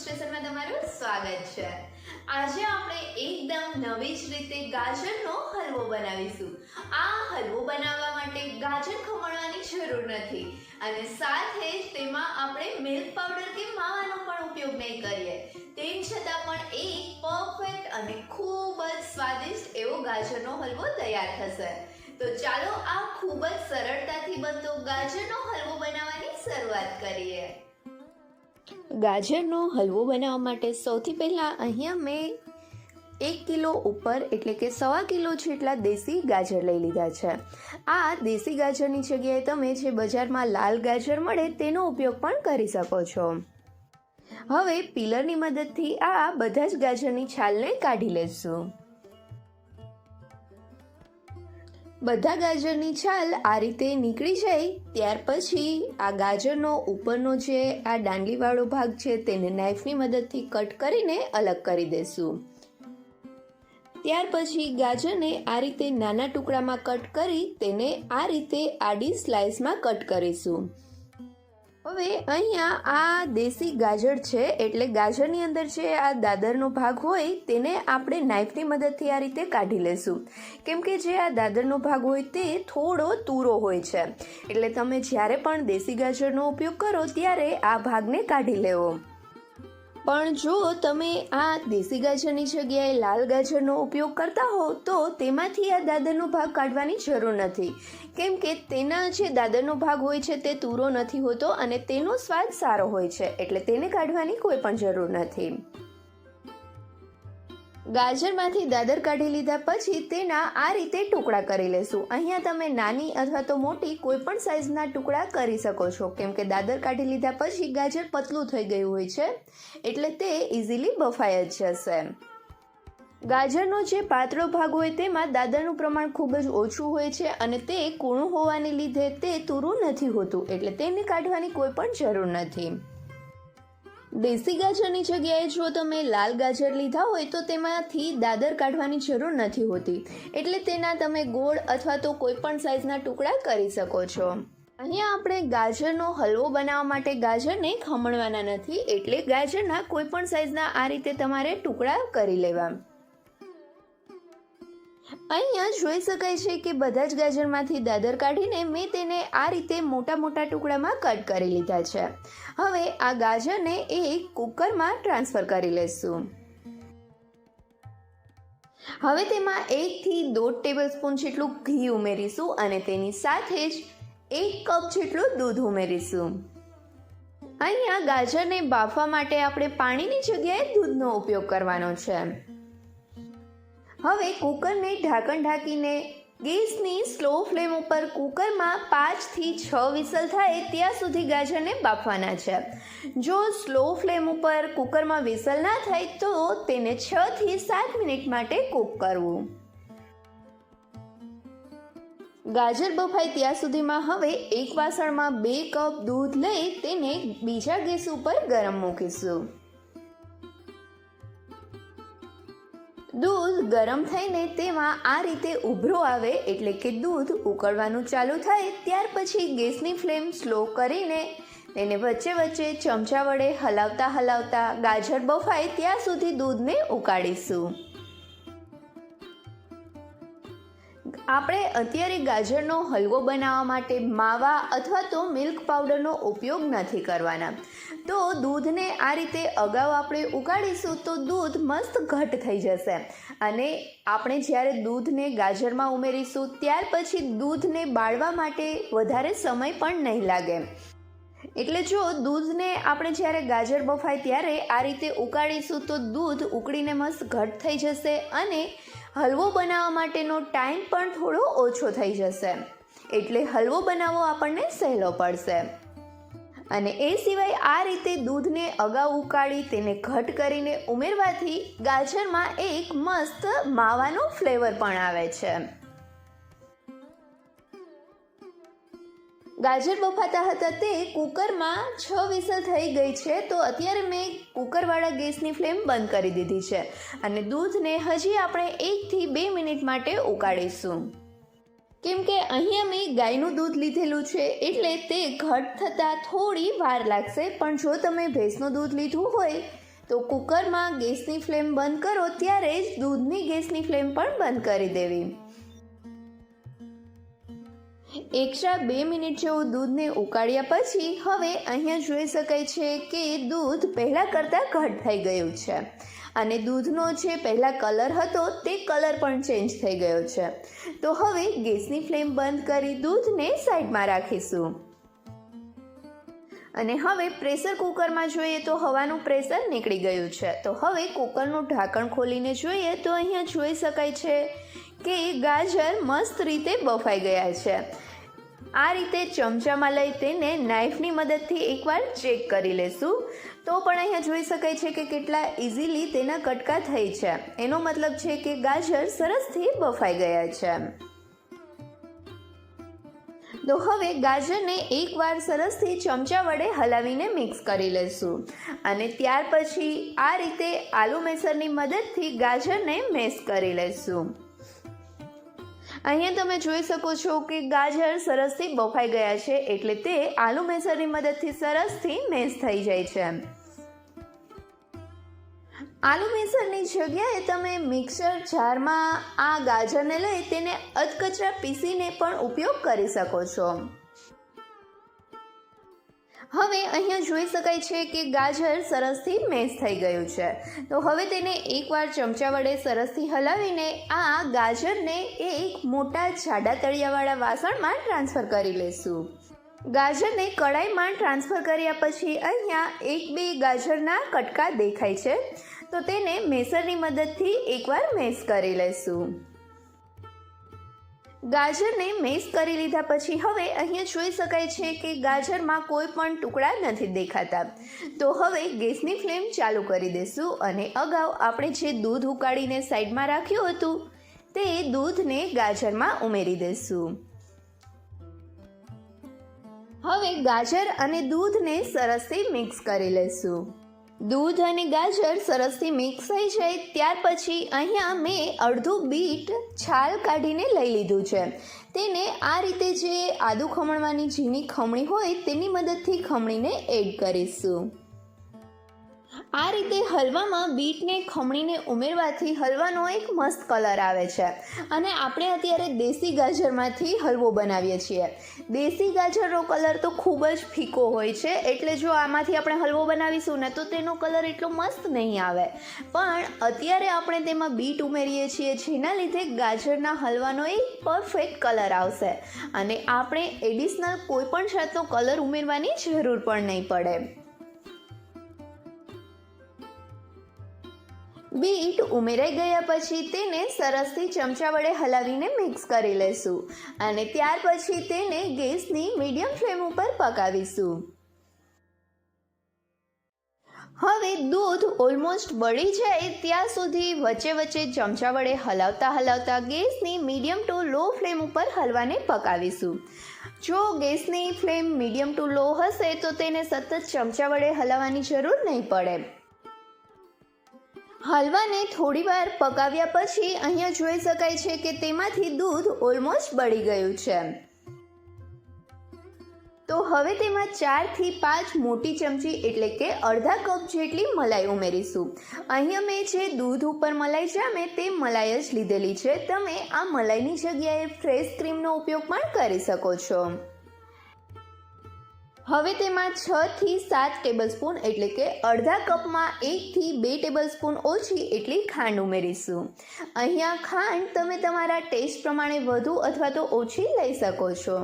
સ્ટેશનમાં તમારું સ્વાગત છે. આજે આપણે એકદમ નવી જ રીતે ગાજરનો હલવો બનાવીશું. આ હલવો બનાવવા માટે ગાજર ખમણવાની જરૂર નથી. અને સાથે જ તેમાં આપણે મિલ્ક પાવડર કે માવાનો પણ ઉપયોગ નહીં કરીએ. તેમ છતાં પણ એક પરફેક્ટ અને ખૂબ જ સ્વાદિષ્ટ એવો ગાજરનો હલવો તૈયાર થશે. તો ચાલો આ ખૂબ જ સરળતાથી બનતો ગાજરનો હલવો બનાવવાની શરૂઆત કરીએ. ગાજરનો હલવો બનાવવા માટે સૌથી પહેલાં અહીંયા મેં એક કિલો ઉપર, એટલે કે સવા કિલો જેટલા દેશી ગાજર લઈ લીધા છે. આ દેશી ગાજરની જગ્યાએ તમે જે બજારમાં લાલ ગાજર મળે તેનો ઉપયોગ પણ કરી શકો છો. હવે પિલરની મદદથી આ બધા જ ગાજરની છાલને કાઢી લેશું. બધા ગાજરની છાલ આ રીતે નીકળી જાય ત્યાર પછી આ ગાજરનો ઉપરનો જે આ દાંડીવાળો ભાગ છે તેને નાઈફની મદદથી કટ કરીને અલગ કરી દેશું. ત્યાર પછી ગાજરને આ રીતે નાના ટુકડામાં કટ કરી તેને આ રીતે આડી સ્લાઇસમાં કટ કરીશું. હવે અહીંયા આ દેશી ગાજર છે, એટલે ગાજરની અંદર જે આ દાદરનો ભાગ હોય, તેને આપણે નાઈફની મદદથી આ રીતે કાઢી લેશું. કેમ કે જે આ દાદરનો ભાગ હોય તે થોડો તૂરો હોય છે. એટલે તમે જ્યારે પણ દેશી ગાજરનો ઉપયોગ કરો, ત્યારે આ ભાગને કાઢી લેવો. પણ જો તમે આ દેશી ગાજરની જગ્યાએ લાલ ગાજરનો ઉપયોગ કરતા હો, તો તેમાંથી આ દાદરનો ભાગ કાઢવાની જરૂર નથી. કેમ કે તેના જે દાદરનો ભાગ હોય છે, તે તૂરો નથી હોતો અને તેનો સ્વાદ સારો હોય છે, એટલે તેને કાઢવાની કોઈ પણ જરૂર નથી. ગાજરમાંથી દાદર કાઢી લીધા પછી તેના આ રીતે ટુકડા કરી લેશું. અહીંયા તમે નાની અથવા તો મોટી કોઈ પણ સાઇઝના ટુકડા કરી શકો છો. કેમ કે દાદર કાઢી લીધા પછી ગાજર પતલું થઈ ગયું હોય છે, એટલે તે ઇઝીલી બફાઈ જ જશે. ગાજરનો જે પાતળો ભાગ હોય તેમાં દાદરનું પ્રમાણ ખૂબ જ ઓછું હોય છે અને તે કૂણું હોવાને લીધે તે તૂરું નથી હોતું, એટલે તેને કાઢવાની કોઈ પણ જરૂર નથી. દેશી ગાજરની જગ્યાએ જો તમે લાલ ગાજર લીધા હોય તો તેમાંથી દાદર કાઢવાની જરૂર નથી હોતી. એટલે તેના તમે ગોળ અથવા તો કોઈ પણ સાઇઝના ટુકડા કરી શકો છો. અહીંયા આપણે ગાજરનો હલવો બનાવવા માટે ગાજરને ખમણવાના નથી. એટલે ગાજરના કોઈ પણ સાઇઝના આ રીતે તમારે ટુકડા કરી લેવા. અહીંયા જોઈ શકાય છે કે બધા જ ગાજરમાંથી દાદર કાઢીને મેં તેને આ રીતે મોટા મોટા ટુકડામાં કટ કરી લીધા છે. હવે આ ગાજરને એક કુકરમાં ટ્રાન્સફર કરી લઈશું હવે તેમાં એકથી દોઢ ટેબલ સ્પૂન જેટલું ઘી ઉમેરીશું અને તેની સાથે જ એક કપ જેટલું દૂધ ઉમેરીશું. અહીંયા ગાજરને બાફવા માટે આપણે પાણીની જગ્યાએ દૂધનો ઉપયોગ કરવાનો છે. હવે કુકરને ઢાંકણ ઢાંકીને ગેસની સ્લો ફ્લેમ ઉપર કુકરમાં પાંચથી છ વિસલ થાય ત્યાં સુધી ગાજરને બાફવાના છે. જો સ્લો ફ્લેમ ઉપર કુકરમાં વિસલ ના થાય તો તેને છથી સાત મિનિટ માટે કૂક કરવું. ગાજર બફાય ત્યાં સુધીમાં હવે એક વાસણમાં બે કપ દૂધ લઈ તેને બીજા ગેસ ઉપર ગરમ મૂકીશું. દૂધ ગરમ થઈને તેમાં આ રીતે ઉભરો આવે એટલે કે દૂધ ઉકળવાનું ચાલુ થાય, ત્યાર પછી ગેસની ફ્લેમ સ્લો કરીને તેને વચ્ચે વચ્ચે ચમચા વડે હલાવતા હલાવતા ગાજર બફાય ત્યાં સુધી દૂધને ઉકાળીશું. આપણે અત્યારે ગાજરનો હલવો બનાવવા માટે માવા અથવા તો મિલ્ક પાવડરનો ઉપયોગ નથી કરવાના. તો દૂધને આ રીતે અગાઉ આપણે ઉકાળીશું તો દૂધ મસ્ત ઘટ થઈ જશે. અને આપણે જ્યારે દૂધને ગાજરમાં ઉમેરીશું, ત્યાર પછી દૂધને બાળવા માટે વધારે સમય પણ નહીં લાગે. એટલે જો દૂધને આપણે જ્યારે ગાજર બફાય ત્યારે આ રીતે ઉકાળીશું તો દૂધ ઉકળીને મસ્ત ઘટ થઈ જશે અને હલવો બનાવવા માટેનો ટાઈમ પણ થોડો ઓછો થઈ જશે. એટલે હલવો બનાવવો આપણને સહેલો પડશે. અને એ સિવાય આ રીતે દૂધને અગાઉ ઉકાળી તેને ઘટ કરીને ઉમેરવાથી ગાજરમાં એક મસ્ત માવાનો ફ્લેવર પણ આવે છે. ગાજર બફાતા હતા તે કુકરમાં છ વિસલ થઈ ગઈ છે, તો અત્યારે મેં કુકરવાળા ગેસની ફ્લેમ બંધ કરી દીધી છે અને દૂધને હજી આપણે એકથી બે મિનિટ માટે ઉકાળીશું. કેમ કે અહીંયા મેં ગાયનું દૂધ લીધેલું છે, એટલે તે ઘટ થતાં થોડી વાર લાગશે, પણ જો તમે ભેંસનું દૂધ લીધું હોય, તો કુકરમાં ગેસની ફ્લેમ બંધ કરો, ત્યારે જ દૂધની ગેસની ફ્લેમ પણ બંધ કરી દેવી. એક્સ્ટ્રા બે મિનિટ જેવું દૂધને ઉકાળ્યા પછી હવે અહીંયા જોઈ શકાય છે કે દૂધ પહેલાં કરતાં ઘટ થઈ ગયું છે. અને દૂધનો જે પહેલાં કલર હતો તે કલર પણ ચેન્જ થઈ ગયો છે. તો હવે ગેસની ફ્લેમ બંધ કરી દૂધને સાઈડમાં રાખીશું. અને હવે પ્રેશર કુકરમાં જોઈએ તો હવાનું પ્રેશર નીકળી ગયું છે. તો હવે કુકરનું ઢાંકણ ખોલીને જોઈએ તો અહીંયા જોઈ શકાય છે કે ગાજર મસ્ત રીતે બફાઈ ગયા છે. આ રીતે ચમચામાં લઈ તેને નાઈફની મદદથી એકવાર ચેક કરી લેશું. તો પણ અહીંયા જોઈ શકાય છે કે કેટલા ઇઝીલી તેના કટકા થઈ છે. એનો મતલબ છે કે ગાજર સરસથી બફાઈ ગયા છે. તો હવે ગાજરને એકવાર સરસથી ચમચા વડે હલાવીને મિક્સ કરી લઈશું અને ત્યાર પછી આ રીતે આલુ મેસરની મદદથી ગાજરને મેસ કરી લઈશું અહીંયા તમે જોઈ શકો છો કે ગાજર સરસથી બફાઈ ગયા છે એટલે તે આલુ મેસરની મદદથી સરસથી મેશ થઈ જાય છે. આલુ મેસરની જગ્યાએ તમે મિક્સર જારમાં આ ગાજરને લઈ તેને અધકચરા પીસીને પણ ઉપયોગ કરી શકો છો. હવે અહીંયા જોઈ શકાય છે કે ગાજર સરસથી મેશ થઈ ગયું છે. તો હવે તેને એકવાર ચમચા વડે સરસથી હલાવીને આ ગાજરને એક મોટા જાડા તળિયાવાળા વાસણમાં ટ્રાન્સફર કરી લઈશું ગાજરને કડાઈમાં ટ્રાન્સફર કર્યા પછી અહીંયા એક બે ગાજરના કટકા દેખાય છે. તો તેને મેસરની મદદથી એકવાર મેશ કરી લઈશું ગાજરને મેસ કરી લીધા પછી હવે અહીંયા જોઈ શકાય છે કે ગાજરમાં કોઈ પણ ટુકડા નથી દેખાતા. તો હવે ગેસની ફ્લેમ ચાલુ કરી દઈશું અને અગાઉ આપણે જે દૂધ ઉકાળીને સાઈડમાં રાખ્યું હતું, તે દૂધને ગાજરમાં ઉમેરી દઈશું હવે ગાજર અને દૂધને સરસથી મિક્સ કરી લઈશું દૂધ અને ગાજર સરસથી મિક્સ થઈ જાય, ત્યાર પછી અહીંયા મેં અડધું બીટ છાલ કાઢીને લઈ લીધું છે. તેને આ રીતે જે આદુ ખમણવાની ઝીણી ખમણી હોય, તેની મદદથી ખમણીને એડ કરીશું. આ રીતે હલવામાં બીટને ખમણીને ઉમેરવાથી હલવાનો એક મસ્ત કલર આવે છે. અને આપણે અત્યારે દેશી ગાજરમાંથી હલવો બનાવીએ છીએ. દેશી ગાજરનો કલર તો ખૂબ જ ફીકો હોય છે, એટલે જો આમાંથી આપણે હલવો બનાવીશું ને તો તેનો કલર એટલો મસ્ત નહીં આવે. પણ અત્યારે આપણે તેમાં બીટ ઉમેરીએ છીએ, જેના લીધે ગાજરના હલવાનો એક પરફેક્ટ કલર આવશે. અને આપણે એડિશનલ કોઈ પણ જાતનો કલર ઉમેરવાની જરૂર પણ નહીં પડે. બીટ ઉમેરાઈ ગયા પછી તેને સરસથી ચમચા વડે હલાવીને મિક્સ કરી લેશું અને ત્યાર પછી તેને ગેસની મીડિયમ ફ્લેમ ઉપર પકાવીશું. હવે દૂધ ઓલમોસ્ટ બળી જાય ત્યાં સુધી વચ્ચે વચ્ચે ચમચા વડે હલાવતા હલાવતા ગેસની મીડિયમ ટુ લો ફ્લેમ ઉપર હલવાને પકાવીશું. જો ગેસની ફ્લેમ મીડિયમ ટુ લો હશે તો તેને સતત ચમચા વડે હલાવવાની જરૂર નહીં પડે. હલવાને થોડીવાર પકાવ્યા પછી અહીંયા જોઈ શકાય છે કે તેમાંથી દૂધ ઓલમોસ્ટ બળી ગયું છે. તો હવે તેમાં ચારથી પાંચ મોટી ચમચી એટલે કે અડધા કપ જેટલી મલાઈ ઉમેરીશું. અહીંયા મેં જે દૂધ ઉપર મલાઈ જામે તે મલાઈ જ લીધેલી છે. તમે આ મલાઈની જગ્યાએ ફ્રેશ ક્રીમનો ઉપયોગ પણ કરી શકો છો. હવે તેમાં છ થી સાત ટેબલસ્પૂન એટલે કે અડધા કપમાં એકથી બે ટેબલસ્પૂન ઓછી એટલી ખાંડ ઉમેરીશું. અહીંયા ખાંડ તમે તમારા ટેસ્ટ પ્રમાણે વધુ અથવા તો ઓછી લઈ શકો છો.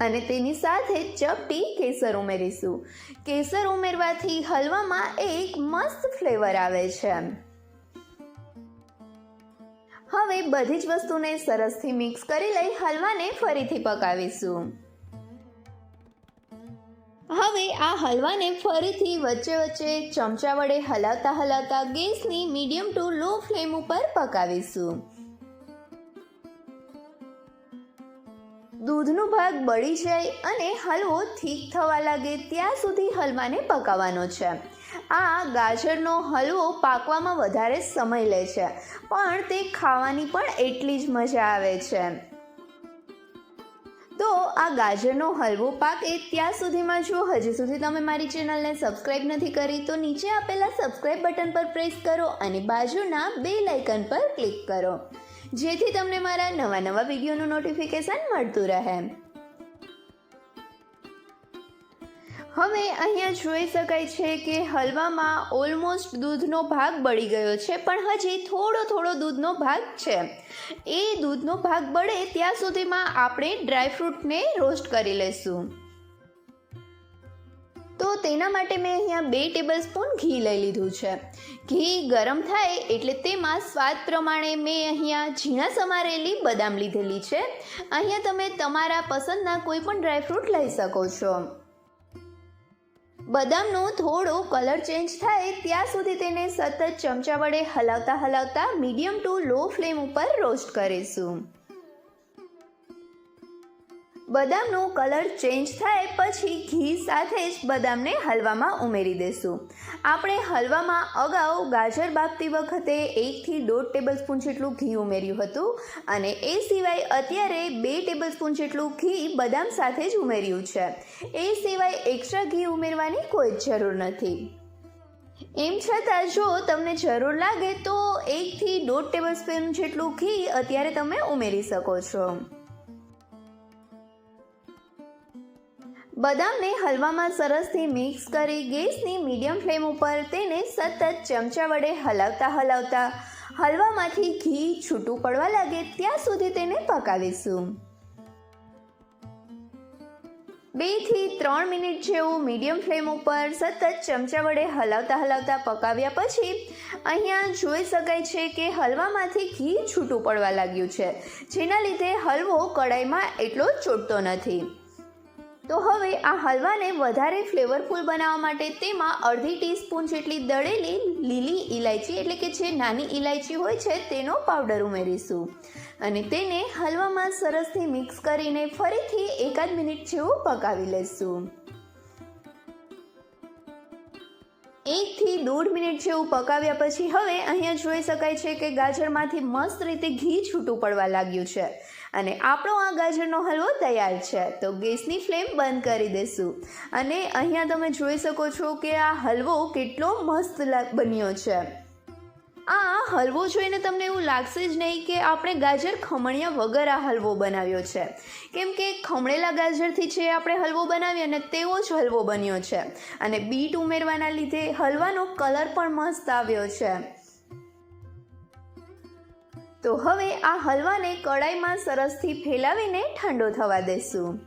અને તેની સાથે ચપટી કેસર ઉમેરીશું. કેસર ઉમેરવાથી હલવામાં એક મસ્ત ફ્લેવર આવે છે. હવે બધી જ વસ્તુને સરસથી મિક્સ કરી લઈ હલવાને ફરીથી પકાવીશું. હવે આ હલવાને ફરીથી વચ્ચે વચ્ચે ચમચા વડે હલાવતા હલાવતા ગેસની મીડિયમ ટુ લો ફ્લેમ ઉપર પકાવીશું. દૂધનો ભાગ બળી જાય અને હલવો ઠીક થવા લાગે ત્યાં સુધી હલવાને પકાવવાનો છે. આ ગાજરનો હલવો પાકવામાં વધારે સમય લે છે, પણ તે ખાવાની પણ એટલી જ મજા આવે છે. તો આ ગાજરનો હલવો પાકે ત્યાં સુધીમાં જો હજી સુધી તમે મારી ચેનલને સબસ્ક્રાઇબ નથી કરી તો નીચે આપેલા સબસ્ક્રાઇબ બટન પર પ્રેસ કરો અને બાજુના બે લાઇકન પર ક્લિક કરો. જેથી તમને મારા નવા નવા વિડીયોનું નોટિફિકેશન મળતું રહે. હવે અહીંયા જોઈ શકાય છે કે હલવામાં ઓલમોસ્ટ દૂધનો ભાગ બળી ગયો છે, પણ હજી થોડો થોડો દૂધનો ભાગ છે. એ દૂધનો ભાગ બળે ત્યાં સુધીમાં આપણે ડ્રાયફ્રૂટને રોસ્ટ કરી લઈશું. તો તેના માટે મેં અહીંયા બે ટેબલ સ્પૂન ઘી લઈ લીધું છે. ઘી ગરમ થાય એટલે તેમાં સ્વાદ પ્રમાણે મેં અહીંયા ઝીણા સમારેલી બદામ લીધેલી છે. અહીંયા તમે તમારા પસંદના કોઈ પણ ડ્રાયફ્રૂટ લઈ શકો છો. બદામનો થોડો કલર ચેન્જ થાય ત્યાં સુધી તેને સતત ચમચા વડે હલાવતા હલાવતા મીડિયમ ટુ લો ફ્લેમ ઉપર રોસ્ટ કરીશું. બદામનો કલર ચેન્જ થાય પછી ઘી સાથે જ બદામને હલવામાં ઉમેરી દેશું. આપણે હલવામાં અગાઉ ગાજર બાફતી વખતે એકથી દોઢ ટેબલ સ્પૂન જેટલું ઘી ઉમેર્યું હતું અને એ સિવાય અત્યારે બે ટેબલ સ્પૂન જેટલું ઘી બદામ સાથે જ ઉમેર્યું છે. એ સિવાય એક્સ્ટ્રા ઘી ઉમેરવાની કોઈ જ જરૂર નથી. એમ છતાં જો તમને જરૂર લાગે તો એકથી દોઢ ટેબલ સ્પૂન જેટલું ઘી અત્યારે તમે ઉમેરી શકો છો. બદામને હલવામાં સરસથી મિક્સ કરી ગેસની મીડિયમ ફ્લેમ ઉપર તેને સતત ચમચા વડે હલાવતા હલાવતા હલવામાંથી ઘી છૂટું પડવા લાગે ત્યાં સુધી તેને પકાવીશું. બેથી ત્રણ મિનિટ જેવું મીડિયમ ફ્લેમ ઉપર સતત ચમચા વડે હલાવતા હલાવતા પકાવ્યા પછી અહીંયા જોઈ શકાય છે કે હલવામાંથી ઘી છૂટું પડવા લાગ્યું છે, જેના લીધે હલવો કડાઈમાં એટલો ચોટતો નથી. તો હવે આ હલવાને વધારે ફ્લેવરફુલ બનાવવા માટે તેમાં અડધી ટીસ્પૂન જેટલી દળેલી લીલી ઇલાયચી એટલે કે જે નાની ઇલાયચી હોય છે તેનો પાવડર ઉમેરીશું. અને તેને હલવામાં સરસથી મિક્સ કરીને ફરીથી એકાદ મિનિટ જેવું પકાવી લઈશું એકથી દોઢ મિનિટ જેવું પકાવ્યા પછી હવે અહીંયા જોઈ શકાય છે કે ગાજરમાંથી મસ્ત રીતે ઘી છૂટું પડવા લાગ્યું છે. અને આપણો આ ગાજરનો હલવો તૈયાર છે. તો ગેસની ફ્લેમ બંધ કરી દઈશું. અને અહીંયા તમે જોઈ શકો છો કે આ હલવો કેટલો મસ્ત બન્યો છે. આ હલવો જોઈને તમને એવું લાગશે જ નહીં કે આપણે ગાજર ખમણિયા વગર આ હલવો બનાવ્યો છે. કેમ કે ખમણેલા ગાજરથી છે આપણે હલવો બનાવીએ અને તેવો જ હલવો બન્યો છે. અને બીટ ઉમેરવાના લીધે હલવાનો કલર પણ મસ્ત આવ્યો છે. તો હવે આ હલવાને કડાઈમાં સરસથી ફેલાવીને ઠંડો થવા દેશું.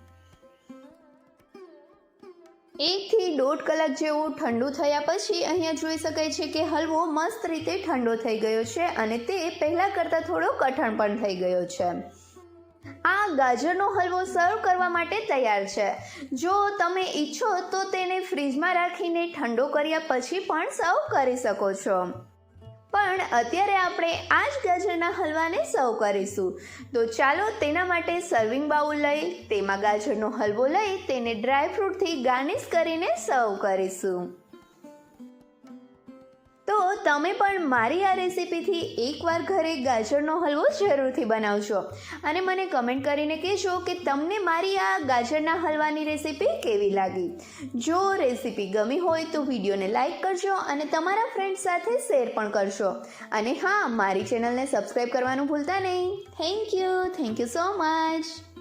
એકથી દોઢ કલાક જેવું ઠંડુ થયા પછી અહીંયા જોઈ શકાય છે કે હલવો મસ્ત રીતે ઠંડો થઈ ગયો છે અને તે પહેલાં કરતાં થોડો કઠણ પણ થઈ ગયો છે. આ ગાજરનો હલવો સર્વ કરવા માટે તૈયાર છે. જો તમે ઈચ્છો તો તેને ફ્રીજમાં રાખીને ઠંડો કર્યા પછી પણ સર્વ કરી શકો છો. પણ અત્યારે આપણે આ જ ગાજરના હલવાને સર્વ કરીશું. તો ચાલો તેના માટે સર્વિંગ બાઉલ લઈ, તેમાં ગાજરનો હલવો લઈ તેને ડ્રાયફ્રૂટથી ગાર્નિશ કરીને સર્વ કરીશું. તમે પણ મારી આ રેસીપીથી એકવાર ઘરે ગાજરનો હલવો જરૂરથી બનાવજો. અને મને કમેન્ટ કરીને કહેજો કે તમને મારી આ ગાજરના હલવાની રેસીપી કેવી લાગી. જો રેસીપી ગમી હોય તો વિડીયોને લાઇક કરજો અને તમારા ફ્રેન્ડ્સ સાથે શેર પણ કરશો અને હા, મારી ચેનલને સબસ્ક્રાઈબ કરવાનું ભૂલતા નહીં. Thank you thank you so much